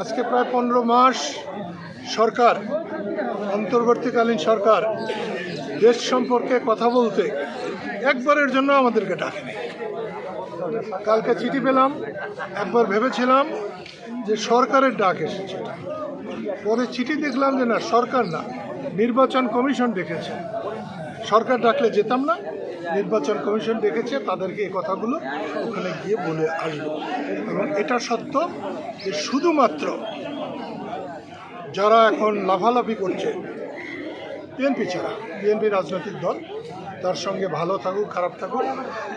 আজকে প্রায় পনেরো মাস সরকার, অন্তর্বর্তীকালীন সরকার দেশ সম্পর্কে কথা বলতে একবারের জন্য আমাদেরকে ডাকেনি। কালকে চিঠি পেলাম, একবার ভেবেছিলাম যে সরকারের ডাক এসেছে। পরে চিঠি দেখলাম যে না, সরকার না, নির্বাচন কমিশন ডেকেছে। সরকার ডাকলে যেতাম না, নির্বাচন কমিশন ডেকেছে, তাদেরকে এই কথাগুলো ওখানে গিয়ে বলে আসব। এবং এটা সত্য যে শুধুমাত্র যারা এখন লাভালাভি করছে, বিএনপি ছাড়া, বিএনপি রাজনৈতিক দল, তার সঙ্গে ভালো থাকুক, খারাপ থাকুক,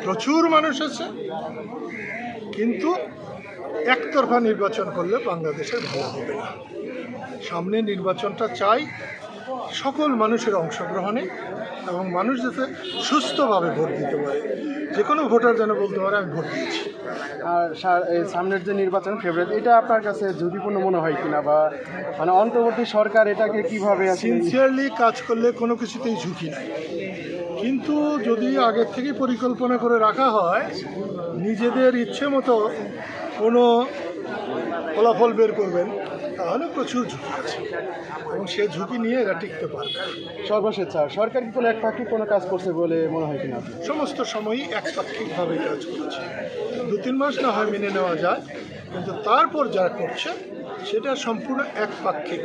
প্রচুর মানুষ আছে, কিন্তু একতরফা নির্বাচন করলে বাংলাদেশের ভালো হবে না। সামনে নির্বাচনটা চাই সকল মানুষের অংশগ্রহণে এবং মানুষ যাতে সুস্থভাবে ভোট দিতে পারে। যে কোনো ভোটার যেন বলতে পারে আমি ভোট দিয়েছি আর এই সামনের যে নির্বাচন ফেব্রুয়ারি এটা আপনার কাছে ঝুঁকিপূর্ণ মনে হয় কিনা বা মানে অন্তর্বর্তী সরকার এটাকে কীভাবে সিনসিয়ারলি কাজ করলে কোনো কিছুতেই ঝুঁকি নাই। কিন্তু যদি আগের থেকে পরিকল্পনা করে রাখা হয় নিজেদের ইচ্ছে মতো কোনো ফলাফল বের করবেন তাহলে প্রচুর ঝুঁকি আছে। এবং সে ঝুঁকি নিয়ে এরা টিকতে পারবে সর্বস্বেচ্ছা সরকার কি কোনো এক পাখি কোনো কাজ করছে বলে মনে হয় কিনা? সমস্ত সময়ই একপাক্ষিকভাবে কাজ করছে। দু তিন মাস না হয় মেনে নেওয়া যায় কিন্তু তারপর যারা করছে সেটা সম্পূর্ণ একপাক্ষিক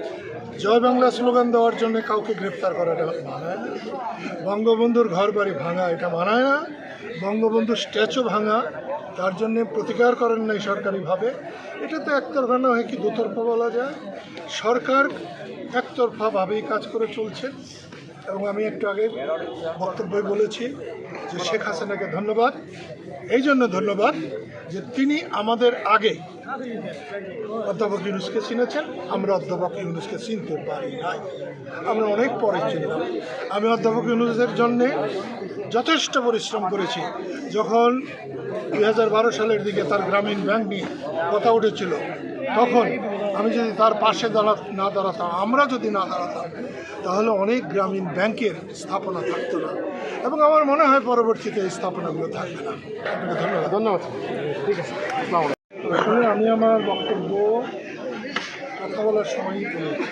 জয় বাংলা স্লোগান দেওয়ার জন্য কাউকে গ্রেপ্তার করাটা মানায় না। বঙ্গবন্ধুর ঘর বাড়ি ভাঙা এটা মানায় না। বঙ্গবন্ধুর স্ট্যাচু ভাঙা তার জন্য প্রতিকার করেন নাই সরকারিভাবে। এটা তো একতরফা না হয় কি দুতরফা বলা যায়। সরকার একতরফাভাবেই কাজ করে চলছে। এবং আমি একটু আগে বক্তব্যে বলেছি যে শেখ হাসিনাকে ধন্যবাদ। এই জন্য ধন্যবাদ যে তিনি আমাদের আগে অধ্যাপক ইউনুসকে চিনেছেন? আমরা অধ্যাপক ইউনুসকে চিনতে পারি নাই। আমরা অনেক পরে চিনলাম আমি অধ্যাপক ইউনুসের জন্যে যথেষ্ট পরিশ্রম করেছি। যখন দু হাজার বারো সালের দিকে তার গ্রামীণ ব্যাংক নিয়ে কথা উঠেছিল, তখন আমি যদি তার পাশে দাঁড়া, না দাঁড়াতাম, আমরা যদি না দাঁড়াতাম, তাহলে অনেক গ্রামীণ ব্যাংকের স্থাপনা থাকতো না এবং আমার মনে হয় পরবর্তীতে এই স্থাপনাগুলো থাকবে না। আপনাকে ধন্যবাদ। ধন্যবাদ। ঠিক আছে। আসলে আমি আমার বক্তব্য কথা বলার সময়ই বলেছি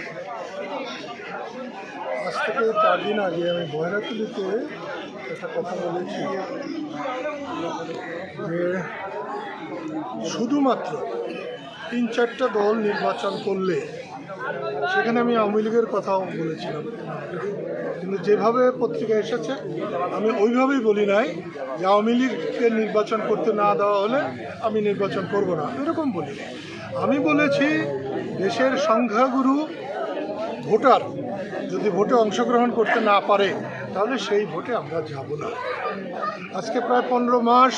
আজ থেকে চার দিন আগে আমি বয়রাতুলিতে একটা কথা বলেছি যে শুধুমাত্র তিন চারটা দল নির্বাচন করলে সেখানে আমি আওয়ামী লীগের কথাও বলেছিলাম। কিন্তু যেভাবে পত্রিকা এসেছে, আমি ওইভাবেই বলি নাই যে আওয়ামী লীগকে নির্বাচন করতে না দেওয়া হলে আমি নির্বাচন করব না। এরকম বলি আমি বলেছি, দেশের সংখ্যাগুরু ভোটার যদি ভোটে অংশগ্রহণ করতে না পারে, তাহলে সেই ভোটে আমরা যাব না। আজকে প্রায় পনেরো মাস